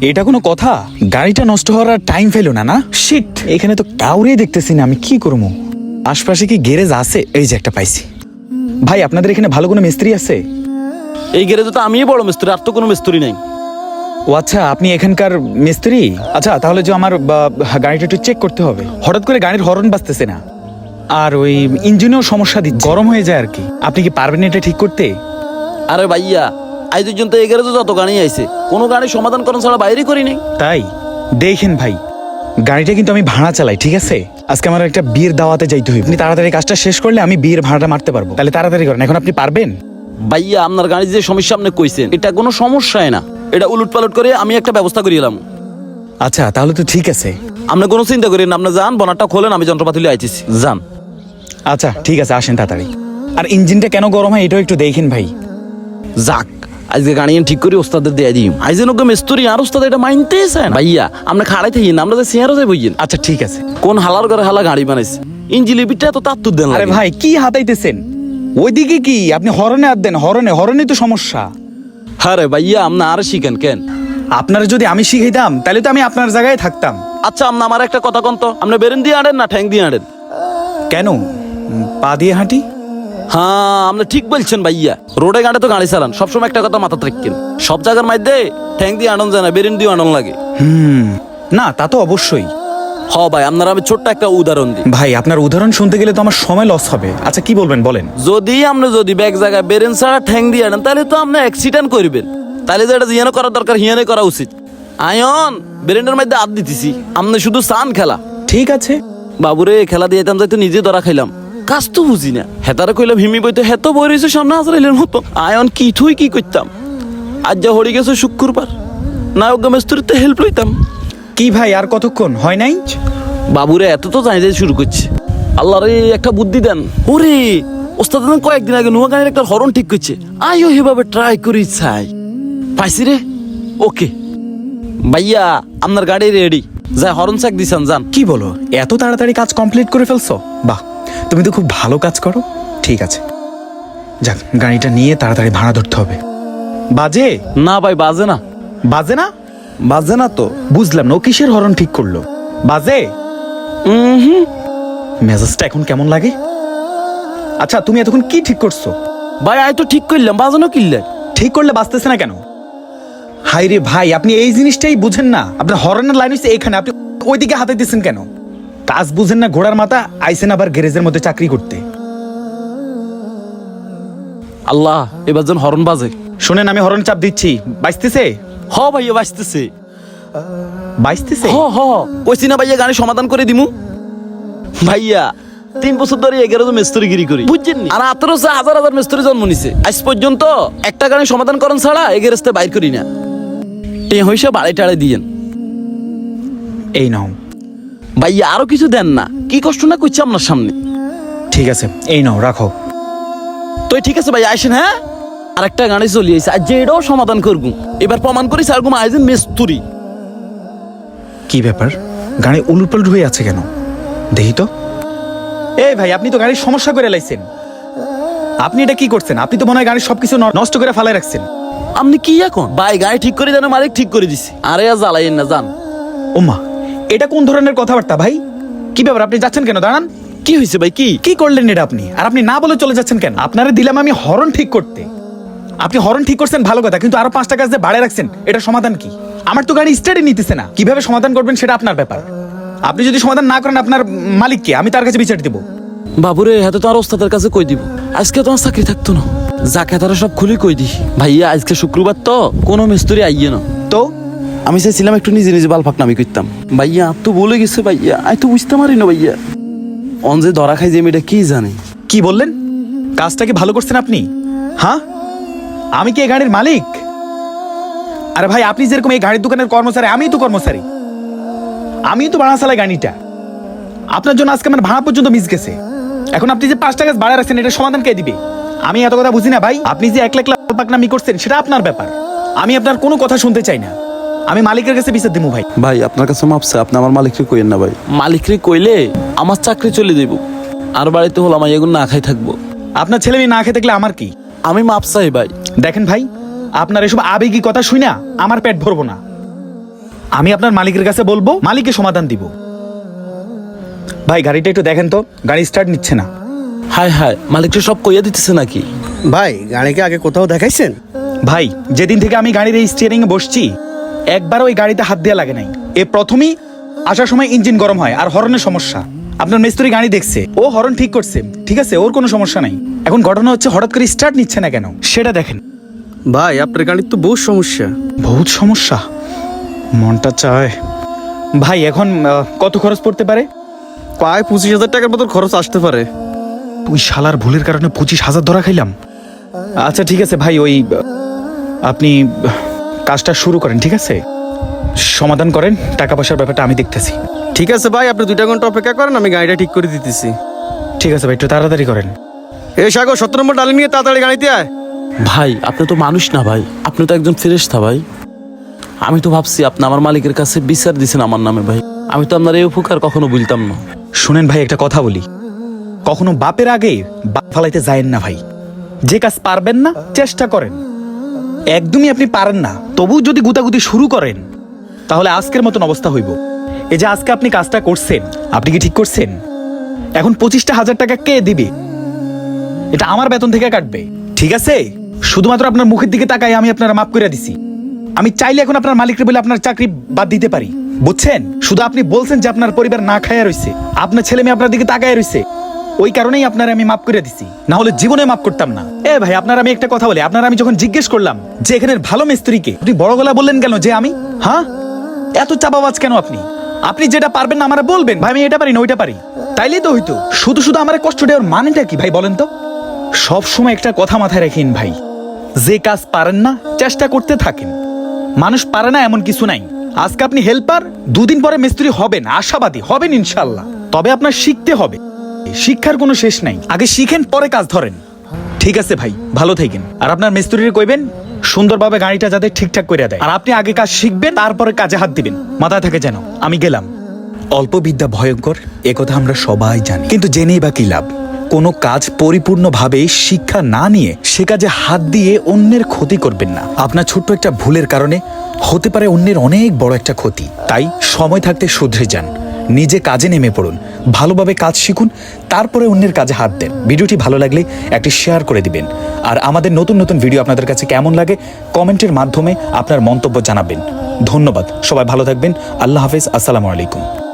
এটা কোনো কথা? গাড়িটা নষ্ট হওয়ার আর টাইম ফেলো না না? শিট এখানে তো কাউরেই দেখতেছি না আমি কি করব? আশপাশে কি গ্যারেজ আছে? এই যে একটা পাইছি। ভাই আপনাদের এখানে ভালো কোনো মিস্ত্রি আছে? এই গ্যারেজে তো আমিই বড় মিস্ত্রি আর তো কোনো মিস্ত্রি নাই। ও আচ্ছা আপনি এখানকার মিস্ত্রি? আচ্ছা তাহলে যে আমার বা, গাড়িটা একটু চেক করতে হবে। হঠাৎ করে গাড়ির হরন বাজতেছে না। আর ওই ইঞ্জিনেও সমস্যা দিচ্ছে। গরম হয়ে যায় আর কি। আপনি কি পারবেন এটা ঠিক করতে? আরে ভাইয়া আজ পর্যন্ত এই গ্যারেজে যত গাড়ি আইছে কোনো গাড়ির সমাধান করেন ছাড়া বাইরে করি নাই। তাই? দেখেন ভাই গাড়িটা কিন্তু আমি ভাড়া চালাই ঠিক আছে? আজকে আমার একটা বিয়ের দাওয়াতে যাইতে হইব। আপনি তাড়াতাড়ি কাজটা শেষ করলে আমি বিয়ের ভাড়াটা মারতে পারব। তাহলে তাড়াতাড়ি করেন এখন আপনি পারবেন? ভাইয়া আপনার গাড়ির যে সমস্যা আপনি কইছেন এটা কোনো সমস্যাই না। এটা উলট পালট করে আমি একটা ব্যবস্থা করে এলাম। আচ্ছা তাহলে তো ঠিক আছে। আপনি কোনো চিন্তা করেন না, আপনি যান বনারটা খোলেন আমি যন্ত্রপাতি লিয়ে আইতেছি। যান। আচ্ছা ঠিক আছে আসেন তাড়াতাড়ি। আর ইঞ্জিনটা কেন গরম হয় এটাও একটু দেখেন ভাই। যাক আজকে গাড়ি ঠিক করে ওস্তাদের দিয়ে দিই আইজে নকে মিস্ত্রি আর ওস্তাদ এটা চায় ভাইয়া আপনি খাড়াই থাকি না আমরা যে চেয়ারও যাই বইয়েন আচ্ছা ঠিক আছে। কোন হালার করে হালা গাড়ি বানাইছে? ইঞ্জিলিপিটা তো তার তুর দেন আরে ভাই কি হাতাইতেছেন? ওইদিকে কি? আপনি হরনে হাত দেন হরনে হরনে তো সমস্যা। হ্যাঁ রে ভাইয়া আপনি আর শিখেন কেন? আপনার যদি আমি শিখাইতাম তাহলে তো আমি আপনার জায়গায় থাকতাম। আচ্ছা আপনি আমার একটা কথা কন তো। আপনি বেরেন দিয়ে আনেন না ঠ্যাং দিয়ে আনেন কেন? পা দিয়ে হাঁটি? হ্যাঁ আপনি ঠিক বলছেন ভাইয়া। রোডে গাড়ি তো গাড়ি চালান সবসময় একটা কথা মাথা রাখেন। সব জায়গার মধ্যে ঠ্যাং দিয়ে আনন যায় না বেরেন দিয়ে আনন লাগে। হুম না তা তো অবশ্যই। হ ভাই আপনার আমি ছোট্ট একটা উদাহরণ দিই। ভাই আপনার উদাহরণ শুনতে গেলে তো আমার সময় লস হবে। আচ্ছা কি বলবেন বলেন। যদি আপনি যদি ব্যাগ জায়গায় বেরেন ছাড়া ঠ্যাং দিয়ে আনেন তাহলে তো আপনি অ্যাক্সিডেন্ট করবেন। তাহলে তো এটা জিয়ানো করা দরকার হিয়ানে করা উচিত। আয়ন বেরেনের মধ্যে হাত দিতেছি। আপনি শুধু সান খেলা। ঠিক আছে। বাবুরে খেলা দিয়ে যেতাম যাইতে নিজে ধরা খাইলাম। কাজ তো বুঝি না। হেতারে কইলাম হিমি বইতে হেত বই রয়েছে সামনে আসলে মতো। আয়ন কি থুই কি করতাম আজ যা হরি গেছে শুক্রবার। নায়ক মেস্তুরিতে হেল্প লইতাম। কি ভাই আর কতক্ষণ? হয় নাই? বাবুরে এত তো যাই শুরু করছে। আল্লাহ রে একটা বুদ্ধি দেন। ওরে ওস্তাদ দেন কয়েকদিন আগে নোয়া গাড়ির একটা হরন ঠিক করছে আইও এভাবে ট্রাই করি চাই। পাইছি রে? ওকে। ভাইয়া আপনার গাড়ি রেডি যাই হরন চাক দিছান যান। কি বলো? এত তাড়াতাড়ি কাজ কমপ্লিট করে ফেলছো? বাহ। তুমি তো খুব ভালো কাজ করো। ঠিক আছে। যাক গাড়িটা নিয়ে তাড়াতাড়ি ভাড়া ধরতে হবে। বাজে? না ভাই বাজে না। বাজে না? বাজে না তো। বুঝলাম না ও কিসের হরন ঠিক করল? বাজে? হুম মেজাজটা এখন কেমন লাগে? আচ্ছা তুমি এতক্ষণ কি ঠিক করছ? ভাই আই তো ঠিক করলাম বাজানো কিনলে ঠিক করলে বাঁচতেছে না কেন? হাই রে ভাই আপনি এই জিনিসটাই বুঝেন না। আপনার হরনের লাইন হচ্ছে এখানে আপনি ওইদিকে হাতে দিচ্ছেন কেন? কাজ বুঝেন না ঘোড়ার মাথা আইসেন আবার গ্যারেজের মধ্যে চাকরি করতে। আল্লাহ এবার যেন হরন বাজে। শোনেন আমি হরন চাপ দিচ্ছি। বাইসতেছে হ ভাইয়া বাজতেছে। বাইসতেছে হ হ। কইছি না ভাইয়া গাড়ি সমাধান করে দিমু। ভাইয়া তিন বছর ধরে এগারো জন মিস্ত্রিগিরি করি। বুঝছেন আর আঠারোশো হাজার হাজার মিস্ত্রি জন্ম নিছে। আজ পর্যন্ত একটা গাড়ি সমাধান করেন ছাড়া এগেরেস্তে বাইর করি না। টে হইসে বাড়ি টাড়ে দিয়েন। এই নাও। ভাইয়া আরও কিছু দেন না। কি কষ্ট না করছে আপনার সামনে? ঠিক আছে এই নাও রাখো। তো ঠিক আছে ভাই আসেন হ্যাঁ? আর একটা গাড়ি চলি আইছে আর যে এটাও সমাধান করব। এবার প্রমাণ করি স্যারগুম আইজেন মেস্তুরি। কি ব্যাপার? গাড়ি উলুটপালট হয়ে আছে কেন? দেখি তো। এই ভাই আপনি তো গাড়ির সমস্যা করে লাইছেন। আপনি এটা কি করছেন? আপনি তো মনে হয় গাড়ির সবকিছু ন- নষ্ট করে ফালাই রাখছেন। আপনি কি এখন? ভাই গাড়ি ঠিক করে দেন মালিক ঠিক করে দিছি। আরে আর জ্বালাইন না যান। ওমা এটা কোন ধরনের কথাবার্তা ভাই? কি ব্যাপার আপনি যাচ্ছেন কেন? দাঁড়ান। কি হয়েছে ভাই কি? কি করলেন এটা আপনি? আর আপনি না বলে চলে যাচ্ছেন কেন? আপনারা দিলাম আমি হরন ঠিক করতে। আপনি হরন ঠিক করছেন ভালো কথা কিন্তু আরও পাঁচটা কাজ যে বাড়ে রাখছেন এটা সমাধান কি? আমার তো গাড়ি স্টার্টই নিতেছে না। কীভাবে সমাধান করবেন সেটা আপনার ব্যাপার। আপনি যদি সমাধান না করেন আপনার মালিককে আমি তার কাছে বিচার দেবো। বাবুরে হাতে তো আর ওস্তাদের কাছে কই দিব? আজকে তোমার চাকরি থাকতো না। যাকে তারা সব খুলে কই দি ভাইয়া আজকে শুক্রবার তো কোনো মিস্ত্রি আইয়ে না। তো? আমি চাইছিলাম একটু নিজে নিজে বাল ফাঁকনামি করতাম। ভাইয়া তো বলে গেছে ভাইয়া। আমি তো বুঝতে পারি না ভাইয়া। অন যে ধরা খাই যে মেয়েটা, কি জানে? কি বললেন? কাজটা কি ভালো করছেন আপনি? হ্যাঁ? আমি কি এই গাড়ির মালিক? আরে ভাই, আপনি যেরকম এই গাড়ির দোকানের কর্মচারী, আমিই তো কর্মচারী। আমিই তো ভাড়া চালাই গাড়িটা। আপনার জন্য আজকে আমার ভাড়া পর্যন্ত মিস গেছে। এখন আপনি যে পাঁচ টাকা ভাড়া রাখছেন, এটা সমাধান কে দিবে? আমি এত কথা বুঝি না ভাই? আপনি যে এক লাখ লাখ পাকনামি করছেন, সেটা আপনার ব্যাপার। আমি আপনার কোনো কথা শুনতে চাই না। আমি মালিকের কাছে বিচার দিমু ভাই। ভাই আপনার কাছে মাপছে আপনি আমার মালিককে কইেন না ভাই। মালিকরে কইলে আমার চাকরি চলে দেব আর বাড়িতে হলাম আমি এগুলো না খাই থাকব। আপনার ছেলে মেয়ে না খেয়ে থাকলে আমার কি? আমি মাপ চাই ভাই। দেখেন ভাই আপনার এসব আবেগী কথা শুই না আমার পেট ভরবো না। আমি আপনার মালিকের কাছে বলব মালিকের সমাধান দিব। ভাই গাড়িটা একটু দেখেন তো গাড়ি স্টার্ট নিচ্ছে না। হায় হায় মালিকটা সব কইয়া দিতেছে নাকি? ভাই গাড়িকে আগে কোথাও দেখাইছেন? ভাই যেদিন থেকে আমি গাড়ির এই স্টিয়ারিং এ বসছি একবার ওই গাড়িতে হাত দেওয়া লাগে নাই। এ প্রথমেই আসার সময় ইঞ্জিন গরম হয় আর হরনের সমস্যা। আপনার মিস্ত্রি গাড়ি দেখছে। ও হরন ঠিক করছে। ঠিক আছে ওর কোনো সমস্যা নাই। এখন ঘটনা হচ্ছে হঠাৎ করে স্টার্ট নিচ্ছে না কেন? সেটা দেখেন। ভাই আপনার গাড়ির তো বহু সমস্যা। বহুত সমস্যা? মনটা চায়। ভাই এখন আহ, কত খরচ পড়তে পারে? প্রায় পঁচিশ হাজার টাকার মতো খরচ আসতে পারে। ওই শালার ভুলের কারণে পঁচিশ হাজার ধরা খাইলাম। আচ্ছা ঠিক আছে ভাই ওই আহ, আপনি আহ, কাজটা শুরু করেন ঠিক আছে? সমাধান করেন টাকা পয়সার ব্যাপারটা আমি দেখতেছি। ঠিক আছে ভাই আপনি দুইটা ঘণ্টা অপেক্ষা করেন আমি গাড়িটা ঠিক করে দিতেছি। ঠিক আছে ভাই একটু তাড়াতাড়ি করেন। এ সাগর সতেরো নম্বর ডালি নিয়ে তাড়াতাড়ি গাড়িতে আয়। ভাই আপনি তো মানুষ না ভাই আপনি তো একজন ফেরেশতা ভাই। আমি তো ভাবছি আপনি আমার মালিকের কাছে বিচার দিছেন আমার নামে ভাই। আমি তো আপনার এই উপকার কখনো বলতাম না। শুনেন ভাই একটা কথা বলি। কখনো বাপের আগে বাপ ফালাইতে যায়েন না ভাই। যে কাজ পারবেন না চেষ্টা করেন। একদমই আপনি পারেন না। তবু যদি গুতাগুতি শুরু করেন, তাহলে আজকের মতন অবস্থা হইব। এই যে আজকে আপনি কাজটা করছেন, আপনি কি ঠিক করছেন? এখন পঁচিশটা হাজার টাকা কে দিবে? এটা আমার বেতন থেকে কাটবে। ঠিক আছে? শুধুমাত্র আপনার মুখের দিকে তাকাই আমি আপনার মাফ করে দিছি। আমি চাইলে এখন আপনার মালিককে বলে আপনার চাকরি বাদ দিতে পারি। বুঝছেন? শুধু আপনি বলছেন যে আপনার পরিবার না খায়া রইছে। আপনার ছেলে মেয়ে আপনার দিকে তাকায় রইছে। ওই কারণেই আপনার আমি মাফ করে দিছি। না হলে জীবনে মাফ করতাম না। এ ভাই, আপনার আমি একটা কথা বলি। আপনার আমি যখন জিজ্ঞেস করলাম যে এখানের ভালো মিস্ত্রিকে, আপনি বড় গলা বললেন কেন যে আমি? হ্যাঁ? এত চাপাবাজ কেন আপনি? আপনি যেটা পারবেন না, আমারে বলবেন। ভাই, আমি এটা পারি না, ওইটা পারি। তাইলেই তো হইতো। শুধু শুধু আমার কষ্ট দেওয়ার মানেটা কি ভাই, বলেন তো? সব সময় একটা কথা মাথায় রাখেন ভাই। যে কাজ পারেন না, চেষ্টা করতে থাকেন। মানুষ পারে না এমন কিছু নাই। আজকে আপনি হেল্পার, দুদিন পরে মিস্ত্রি হবেন, আশাবাদী হবেন ইনশাল্লাহ। তবে আপনার শিখতে হবে। শিক্ষার কোনো শেষ নাই। আগে শিখেন, পরে কাজ ধরেন। ঠিক আছে ভাই, ভালো থাকেন। আর আপনার মিস্ত্রির কইবেন, সুন্দরভাবে গাড়িটা যাতে ঠিকঠাক করে দেয়। আর আপনি আগে কাজ শিখবেন, তারপরে কাজে হাত দিবেন। মাথায় থাকে যেন, আমি গেলাম। অল্প বিদ্যা ভয়ঙ্কর একথা আমরা সবাই জানি। কিন্তু জেনেই বা কি লাভ? কোনো কাজ পরিপূর্ণভাবে শিক্ষা না নিয়ে সে কাজে হাত দিয়ে অন্যের ক্ষতি করবেন না। আপনার ছোট্ট একটা ভুলের কারণে হতে পারে অন্যের অনেক বড় একটা ক্ষতি। তাই সময় থাকতে শুধরে যান। নিজে কাজে নেমে পড়ুন, ভালোভাবে কাজ শিখুন, তারপরে অন্যের কাজে হাত দেন। ভিডিওটি ভালো লাগলে একটি শেয়ার করে দিবেন। আর আমাদের নতুন নতুন ভিডিও আপনাদের কাছে কেমন লাগে, কমেন্টের মাধ্যমে আপনার মন্তব্য জানাবেন। ধন্যবাদ, সবাই ভালো থাকবেন, আল্লাহ হাফেজ, আসসালামু আলাইকুম।